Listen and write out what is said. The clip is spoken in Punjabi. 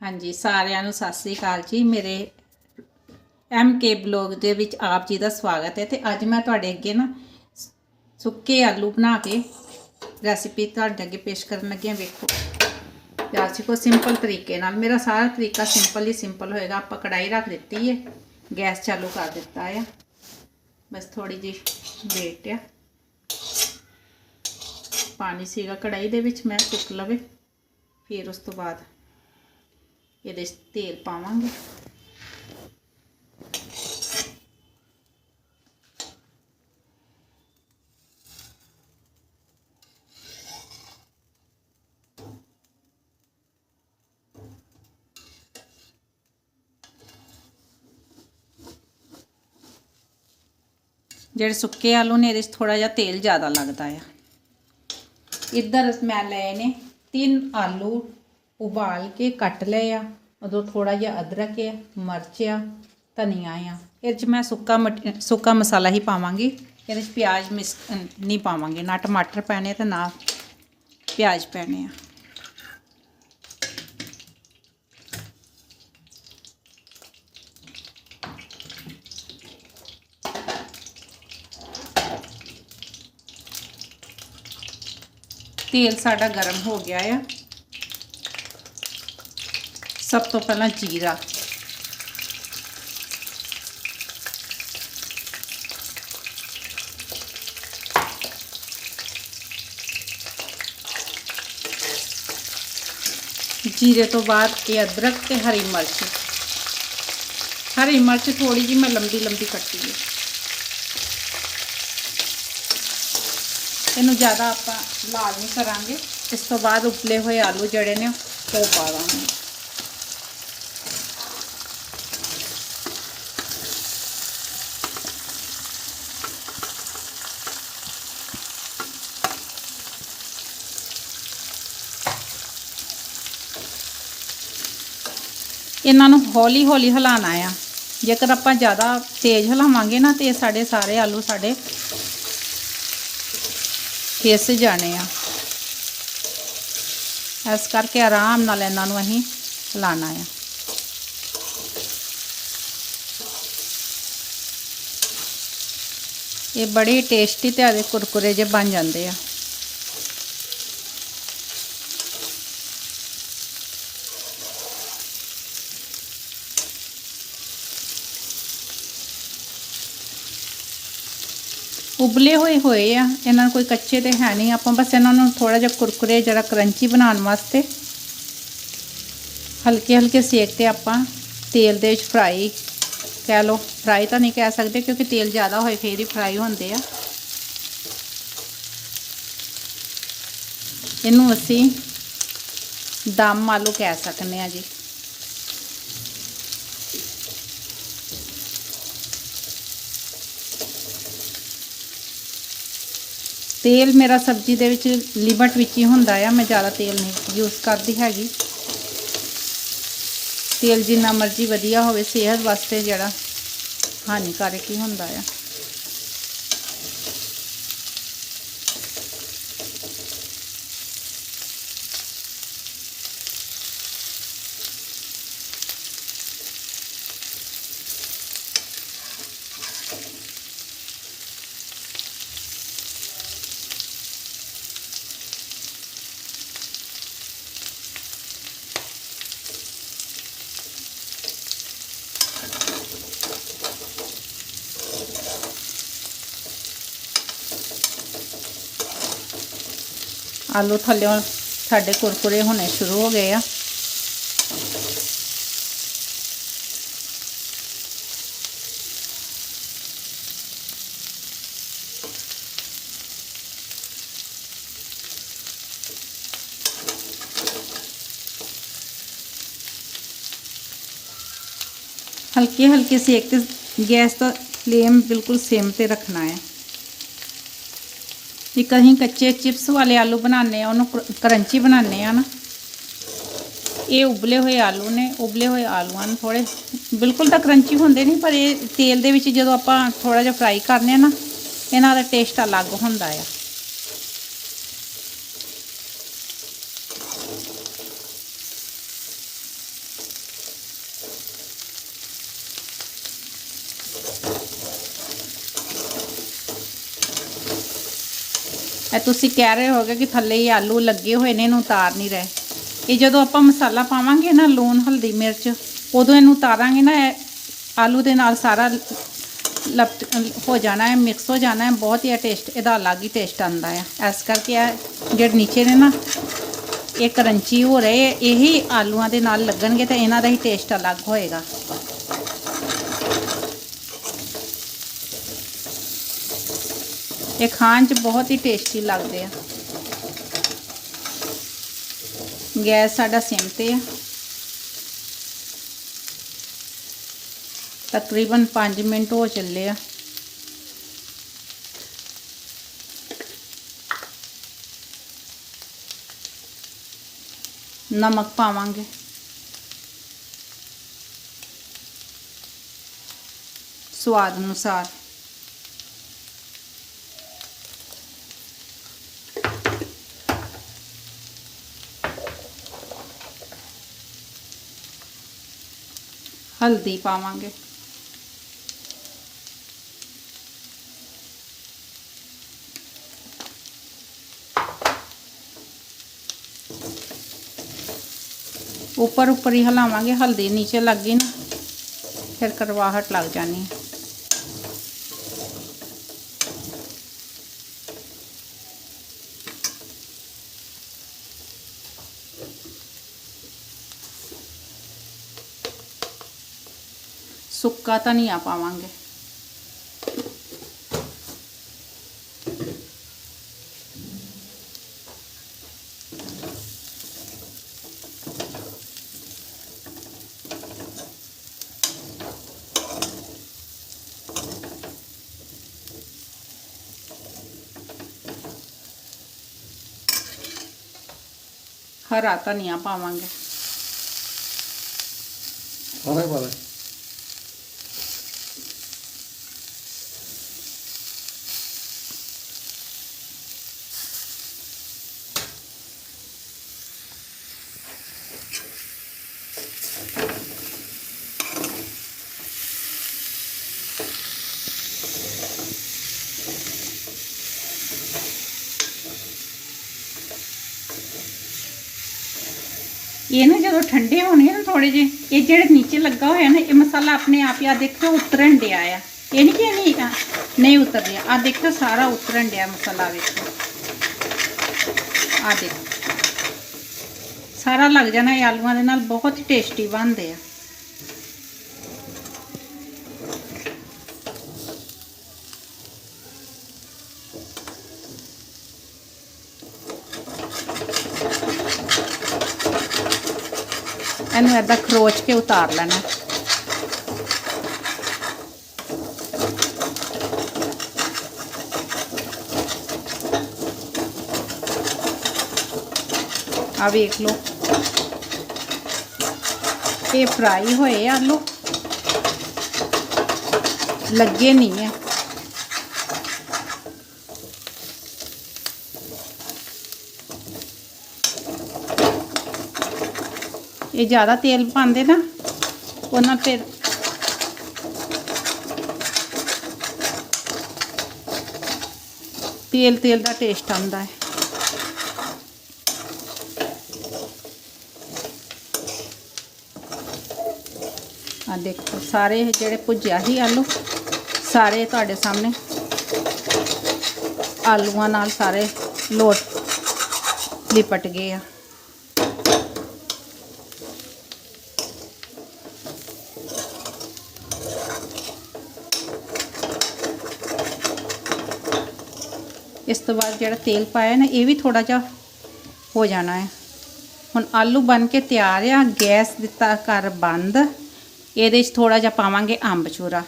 ਹਾਂਜੀ, ਸਾਰਿਆਂ ਨੂੰ ਸਤਿ ਸ੍ਰੀ ਅਕਾਲ ਜੀ। ਮੇਰੇ ਐਮ ਕੇ ਬਲੌਗ ਦੇ ਵਿੱਚ ਆਪ ਜੀ ਦਾ ਸਵਾਗਤ ਹੈ ਤੇ ਅੱਜ ਮੈਂ ਤੁਹਾਡੇ ਅੱਗੇ ਨਾ ਸੁੱਕੇ ਆਲੂ ਬਣਾ ਕੇ ਰੈਸਿਪੀ ਤੁਹਾਡੇ ਅੱਗੇ ਪੇਸ਼ ਕਰਨ ਲੱਗੀ ਹਾਂ। ਵੇਖੋ ਪਿਆਰ ਸਿੱਖੋ ਸਿੰਪਲ ਤਰੀਕੇ ਨਾਲ। ਮੇਰਾ ਸਾਰਾ ਤਰੀਕਾ ਸਿੰਪਲ ਹੀ ਸਿੰਪਲ ਹੋਏਗਾ। ਆਪਾਂ ਕੜਾਈ ਰੱਖ ਦਿੱਤੀ ਹੈ, ਗੈਸ ਚਾਲੂ ਕਰ ਦਿੱਤਾ ਆ। ਬਸ ਥੋੜੀ ਜਿਹੀ ਵੇਟ ਆ। ਪਾਣੀ ਸੀਗਾ ਕੜਾਈ ਦੇ ਵਿੱਚ, ਮੈਂ ਸੁੱਕ ਲਵੇ, ਫਿਰ ਉਸ ਤੋਂ ਬਾਅਦ ਇਹਦੇ 'ਚ ਤੇਲ ਪਾਵਾਂਗੇ। ਜਿਹੜੇ ਸੁੱਕੇ ਆਲੂ ਨੇ, ਇਹਦੇ 'ਚ ਥੋੜਾ ਜਿਹਾ ਤੇਲ ਜ਼ਿਆਦਾ ਲੱਗਦਾ ਆ। ਇੱਧਰ ਮੈਂ ਲਏ ਨੇ ਤਿੰਨ ਆਲੂ ਉਬਾਲ ਕੇ ਕੱਟ ਲਏ ਆ, ਉਦੋਂ ਥੋੜਾ ਜਿਹਾ ਅਦਰਕ ਆ, ਮਿਰਚ ਆ, ਧਨੀਆ ਆ। ਇਹ 'ਚ ਮੈਂ ਸੁੱਕਾ ਮਟ- ਸੁੱਕਾ ਮਸਾਲਾ ਹੀ ਪਾਵਾਂਗੀ। ਇਹਦੇ 'ਚ ਪਿਆਜ਼ ਮਿਸ ਨਹੀਂ ਪਾਵਾਂਗੇ। ਨਾ ਟਮਾਟਰ ਪੈਣੇ ਤੇ ਨਾ ਪਿਆਜ਼ ਪੈਣੇ ਆ। ਤੇਲ ਸਾਡਾ ਗਰਮ ਹੋ ਗਿਆ ਆ। ਸਭ ਤੋਂ ਪਹਿਲਾਂ ਜੀਰਾ। ਜੀਰੇ ਤੋਂ ਬਾਅਦ ਇਹ ਅਦਰਕ ਤੇ ਹਰੀ ਮਿਰਚ। ਹਰੀ ਮਿਰਚ ਥੋੜੀ ਜਿਹੀ ਮੈਂ ਲੰਬੀ ਲੰਬੀ ਕੱਟੀ ਹੈ। ਇਹਨੂੰ ਜ਼ਿਆਦਾ ਆਪਾਂ ਲਾਲ ਨਹੀਂ ਕਰਾਂਗੇ। ਇਸ ਤੋਂ ਬਾਅਦ ਉਬਲੇ ਹੋਏ ਆਲੂ ਜਿਹੜੇ ਨੇ ਉਹ ਪਾ ਦਾਂਗੇ। ਇਹਨਾਂ ਨੂੰ ਹੌਲੀ ਹੌਲੀ ਹਿਲਾਣਾ ਆ। ਜੇਕਰ ਆਪਾਂ ਜ਼ਿਆਦਾ ਤੇਜ਼ ਹਿਲਾਵਾਂਗੇ ਨਾ, ਤੇ ਇਹ ਸਾਡੇ ਸਾਰੇ ਆਲੂ ਸਾਡੇ ਫਿਸ ਜਾਣੇ ਆ। ਇਸ ਕਰਕੇ ਆਰਾਮ ਨਾਲ ਇਹਨਾਂ ਨੂੰ ਅਸੀਂ ਹਿਲਾਣਾ ਆ। ਇਹ ਬੜੇ ਟੇਸਟੀ ਤੇ ਆਦੇ ਕੁਰਕੁਰੇ ਜੇ ਬਣ ਜਾਂਦੇ ਆ। ਉਬਲੇ ਹੋਏ ਹੋਏ ਆ। ਇਹਨਾਂ ਨੂੰ ਕੋਈ ਕੱਚੇ ਤੇ ਹੈ ਨਹੀਂ। ਆਪਾਂ ਬਸ ਇਹਨਾਂ ਨੂੰ ਥੋੜਾ ਜਿਹਾ ਕੁਰਕੁਰੇ ਜਿਹੜਾ ਕਰੰਚੀ ਬਣਾਉਣ ਵਾਸਤੇ ਹਲਕੇ ਹਲਕੇ ਸੇਕ ਤੇ ਆਪਾਂ ਤੇਲ ਦੇ ਵਿੱਚ ਫਰਾਈ ਕਹਿ ਲਓ। ਫਰਾਈ ਤਾਂ ਨਹੀਂ ਕਹਿ ਸਕਦੇ ਕਿਉਂਕਿ ਤੇਲ ਜ਼ਿਆਦਾ ਹੋਏ ਫੇਰ ਹੀ ਫਰਾਈ ਹੁੰਦੇ ਆ। ਇਹਨੂੰ ਅਸੀਂ ਦਮ ਆਲੂ ਕਹਿ ਸਕਦੇ ਆ ਜੀ। ਤੇਲ ਮੇਰਾ ਸਬਜ਼ੀ ਦੇ ਵਿੱਚ ਲਿਮਟ ਵਿੱਚ ਹੀ ਹੁੰਦਾ ਆ, ਮੈਂ ਜ਼ਿਆਦਾ ਤੇਲ ਨਹੀਂ ਯੂਜ਼ ਕਰਦੀ ਹੈਗੀ। ਤੇਲ ਜਿੰਨਾ ਮਰਜ਼ੀ ਵਧੀਆ ਹੋਵੇ, ਸਿਹਤ ਵਾਸਤੇ ਜਿਹੜਾ ਹਾਨੀਕਾਰਕ ਹੀ ਹੁੰਦਾ ਆ। ਆਲੂ ਥੱਲਿਓਂ ਸਾਡੇ ਕੁਰਕੁਰੇ ਹੋਣੇ ਸ਼ੁਰੂ ਹੋ ਗਏ ਆ। ਹਲਕੇ ਹਲਕੇ ਸੇਕ ਤੇ ਗੈਸ ਦਾ ਫਲੇਮ ਬਿਲਕੁਲ ਸੇਮ ਤੇ ਰੱਖਣਾ ਹੈ। ਇੱਕ ਅਸੀਂ ਕੱਚੇ ਚਿਪਸ ਵਾਲੇ ਆਲੂ ਬਣਾਉਂਦੇ ਆ, ਉਹਨੂੰ ਕਰੰਚੀ ਬਣਾਉਂਦੇ ਆ ਨਾ। ਇਹ ਉਬਲੇ ਹੋਏ ਆਲੂ ਨੇ, ਉਬਲੇ ਹੋਏ ਆਲੂਆਂ ਨੂੰ ਥੋੜੇ ਬਿਲਕੁਲ ਤਾਂ ਕਰੰਚੀ ਹੁੰਦੇ ਨਹੀਂ, ਪਰ ਇਹ ਤੇਲ ਦੇ ਵਿੱਚ ਜਦੋਂ ਆਪਾਂ ਥੋੜਾ ਜਿਹਾ ਫਰਾਈ ਕਰਨੇ ਆ ਨਾ, ਇਹਨਾਂ ਦਾ ਟੇਸਟ ਅਲੱਗ ਹੁੰਦਾ ਆ। ਇਹ ਤੁਸੀਂ ਕਹਿ ਰਹੇ ਹੋਗੇ ਕਿ ਥੱਲੇ ਹੀ ਆਲੂ ਲੱਗੇ ਹੋਏ ਨੇ, ਇਹਨੂੰ ਉਤਾਰ ਨਹੀਂ ਰਹੇ। ਇਹ ਜਦੋਂ ਆਪਾਂ ਮਸਾਲਾ ਪਾਵਾਂਗੇ ਨਾ, ਲੂਣ, ਹਲਦੀ, ਮਿਰਚ, ਉਦੋਂ ਇਹਨੂੰ ਉਤਾਰਾਂਗੇ ਨਾ, ਇਹ ਆਲੂ ਦੇ ਨਾਲ ਸਾਰਾ ਲਪਟ, ਹੋ ਜਾਣਾ ਹੈ, ਮਿਕਸ ਹੋ ਜਾਣਾ ਹੈ, ਬਹੁਤ ਹੀ ਟੇਸਟ, ਇਹਦਾ ਅਲੱਗ ਹੀ ਟੇਸਟ ਆਉਂਦਾ ਹੈ। ਇਸ ਕਰਕੇ ਇਹ ਜਿਹੜੇ ਨੀਚੇ ਨੇ ਨਾ, ਇਹ ਕਰੰਚੀ ਹੋ ਰਹੇ ਇਹੀ ਆਲੂਆਂ ਦੇ ਨਾਲ ਲੱਗਣਗੇ ਤਾਂ ਇਹਨਾਂ ਦਾ ਹੀ ਟੇਸਟ ਅਲੱਗ ਹੋਏਗਾ। ਇਹ ਖਾਣ 'ਚ ਬਹੁਤ ਹੀ ਟੇਸਟੀ ਲੱਗਦੇ ਆ। ਗੈਸ ਸਾਡਾ ਸਿਮ ਤੇ ਆ। ਤਕਰੀਬਨ 5 ਮਿੰਟ ਹੋ ਚੱਲੇ ਆ। ਨਮਕ ਪਾਵਾਂਗੇ। ਸਵਾਦ ਅਨੁਸਾਰ। ਹਲਦੀ ਪਾਵਾਂਗੇ ਉੱਪਰ ਉੱਪਰ ਹੀ ਹਿਲਾਵਾਂਗੇ ਹਲਦੀ ਨੀਚੇ ਲੱਗ ਗਈ ਨਾ ਫਿਰ ਕਰਵਾਹਟ ਲੱਗ ਜਾਣੀ ਹੈ ਸੁੱਕਾ ਧਨੀਆ ਪਾਵਾਂਗੇ ਹਰਾ ਧਨੀਆ ਪਾਵਾਂਗੇ ਸਾਰੇ ਪਾ ਇਹ ਨਾ ਜਦੋਂ ਠੰਡੇ ਹੋਣੇ ਨਾ ਥੋੜੇ ਜਿਹੇ, ਇਹ ਜਿਹੜੇ ਨੀਚੇ ਲੱਗਾ ਹੋਇਆ ਨਾ, ਇਹ ਮਸਾਲਾ ਆਪਣੇ ਆਪ ਹੀ ਆ ਦੇਖੋ, ਉਤਰਨ ਡਿਆ ਆ। ਇਹ ਨਹੀਂ ਕਿ ਨਹੀਂ ਨਹੀਂ ਉਤਰ ਰਿਹਾ ਆ ਦੇਖੋ, ਸਾਰਾ ਉਤਰਨ ਡਿਆ ਮਸਾਲਾ ਵੇਖੋ ਆ ਦੇਖੋ। ਸਾਰਾ ਲੱਗ ਜਾਣਾ ਇਹ ਆਲੂਆਂ ਦੇ ਨਾਲ, ਬਹੁਤ ਟੇਸਟੀ ਬਣਦੇ ਆ। ਇਹਨੂੰ ਏਦਾਂ ਖਰੋਚ ਕੇ ਉਤਾਰ ਲੈਣਾ। ਆ ਵੇਖ ਲਓ। ਇਹ ਫਰਾਈ ਹੋਏ ਆਲੂ। ਲੱਗੇ ਨਹੀਂ ਹੈ ਇਹ ਜ਼ਿਆਦਾ ਤੇਲ ਪਾਉਂਦੇ ਨਾ, ਉਹਨਾਂ ਫਿਰ ਤੇਲ ਤੇਲ ਦਾ ਟੇਸਟ ਆਉਂਦਾ ਹੈ। ਆ ਦੇਖੋ, ਸਾਰੇ ਜਿਹੜੇ ਭੁੱਜਿਆ ਸੀ ਆਲੂ, ਸਾਰੇ ਤੁਹਾਡੇ ਸਾਹਮਣੇ ਆਲੂਆਂ ਨਾਲ ਸਾਰੇ ਲੋਟ ਲਿਪਟ ਗਏ ਆ। ਇਸ ਤੋਂ ਬਾਅਦ ਜਿਹੜਾ ਤੇਲ ਪਾਇਆ ਨਾ, ਇਹ ਵੀ ਥੋੜਾ ਜਿਹਾ ਹੋ ਜਾਣਾ ਹੈ। ਹੁਣ ਆਲੂ ਬਣ ਕੇ ਤਿਆਰ ਆ, ਗੈਸ ਦਿੱਤਾ ਕਰ ਬੰਦ। ਇਹਦੇ 'ਚ ਥੋੜਾ ਜਿਹਾ ਪਾਵਾਂਗੇ ਅੰਬ ਚੂਰਾ।